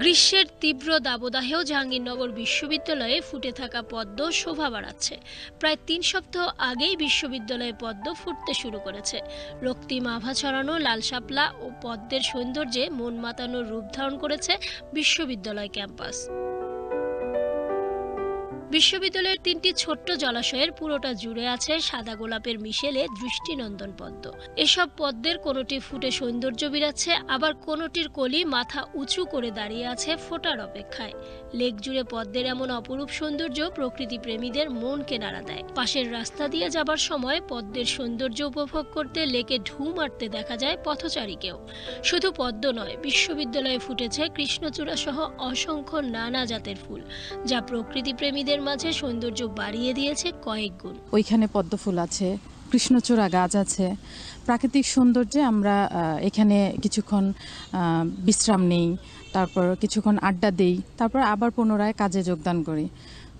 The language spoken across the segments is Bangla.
গ্রীষ্মের তীব্র দাবদাহেও জাহাঙ্গীরনগর বিশ্ববিদ্যালয়ে ফুটে থাকা পদ্ম শোভা বাড়াচ্ছে। প্রায় তিন সপ্তাহ আগেই বিশ্ববিদ্যালয়ে পদ্ম ফুটতে শুরু করেছে। রক্তিম আভা ছড়ানো, লাল শাপলা ও পদ্মের সৌন্দর্যে মন মাতানোর রূপ ধারণ করেছে বিশ্ববিদ্যালয় ক্যাম্পাস। বিশ্ববিদ্যালয়ের তিনটি ছোট্ট জলাশয়ের পুরোটা জুড়ে আছে সাদা গোলাপের মিশেলে দৃষ্টিনন্দন পদ্ম। এসব পদ্মের কোনোটি ফুটে সৌন্দর্য বিরাচ্ছে, আবার কোনোটির কলি মাথা উঁচু করে দাঁড়িয়ে আছে ফোটার অপেক্ষায়। লেক জুড়ে পদ্মের এমন অপরূপ সৌন্দর্য প্রকৃতি প্রেমীদের মনকে নাড়া দেয়। পাশের রাস্তা দিয়ে যাবার সময় পদ্মের সৌন্দর্য উপভোগ করতে লেকে ঢু মারতে দেখা যায় পথচারীকেও। শুধু পদ্ম নয়, বিশ্ববিদ্যালয়ে ফুটেছে কৃষ্ণচূড়া সহ অসংখ্য নানা জাতের ফুল, যা প্রকৃতি প্রেমীদের মাঝে সৌন্দর্য বাড়িয়ে দিয়েছে কয়েক গুণ। ওইখানে পদ্ম ফুল আছে কৃষ্ণচূড়া গাছ আছে। প্রাকৃতিক সৌন্দর্যে আমরা এখানে কিছুক্ষণ আহ, বিশ্রাম নেই তারপর কিছুক্ষণ আড্ডা দেই তারপর আবার পুনরায় কাজে যোগদান করি।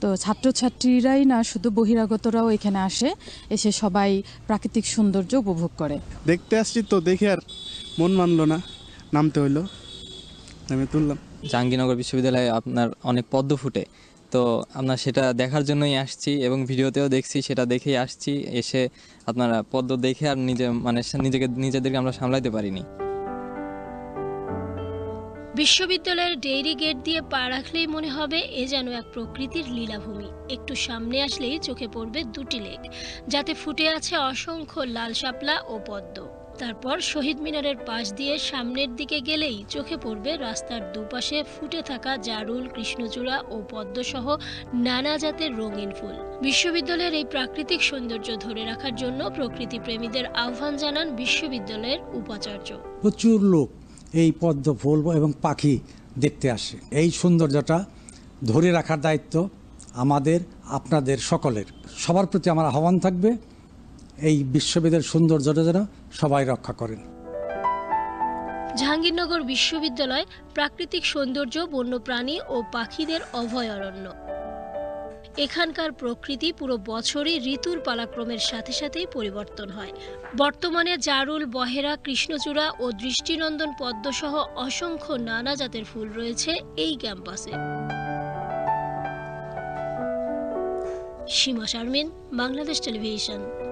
তো ছাত্রছাত্রীরাই না শুধু বহিরাগতরাও এখানে আসে এসে সবাই প্রাকৃতিক সৌন্দর্য উপভোগ করে। দেখতে আসছি তো দেখে আর মন মানলো না নামতে হইল। আমি তুললাম। জাহাঙ্গীরনগর বিশ্ববিদ্যালয়ে আপনার অনেক পদ্ম ফুটে। তো আমরা সেটা দেখার জন্যই আসছি এবং ভিডিওতেও দেখছি, সেটা দেখেই আসছি। এসে আপনারা পদ্ম দেখে আর নিজে মানে নিজেকে, নিজেদেরকে আমরা সামলাইতে পারিনি। বিশ্ববিদ্যালয়ের ডেইরি গেট দিয়ে পা রাখলেই মনে হবে এ যেন এক প্রকৃতির লীলাভূমি। একটু সামনে আসলেই চোখে পড়বে দুটি লেক, যাতে ফুটে আছে অসংখ্য লাল শাপলা ও পদ্ম। তারপর শহীদ মিনারের পাশ দিয়ে সামনের দিকে গেলেই চোখে পড়বে রাস্তার দুপাশে ফুটে থাকা জারুল, কৃষ্ণচূড়া ও পদ্মসহ নানা জাতের রঙিন ফুল। বিশ্ববিদ্যালয়ের এই প্রাকৃতিক সৌন্দর্য ধরে রাখার জন্য প্রকৃতি প্রেমীদের আহ্বান জানান বিশ্ববিদ্যালয়ের উপাচার্য। প্রচুর লোক এই পদ্ম ফুল এবং পাখি দেখতে আসে। এই সৌন্দর্যটা ধরে রাখার দায়িত্ব আমাদের, আপনাদের সকলের। সবার প্রতি আমার আহ্বান থাকবে। এই বিশ্ববিদ্যালয়ের সৌন্দর্যটা যেন সবাই রক্ষা করেন। জাহাঙ্গীরনগর বিশ্ববিদ্যালয় প্রাকৃতিক সৌন্দর্য, বন্যপ্রাণী ও পাখিদের অভয়ারণ্য। এখানকার প্রকৃতি পুরো বছরই ঋতুর পালাক্রমের সাথে সাথেই পরিবর্তন হয়। বর্তমানে জারুল, বহেরা, কৃষ্ণচূড়া ও দৃষ্টিনন্দন পদ্মসহ অসংখ্য নানা জাতের ফুল রয়েছে এই ক্যাম্পাসে। সীমা শারমিন, বাংলাদেশ টেলিভিশন।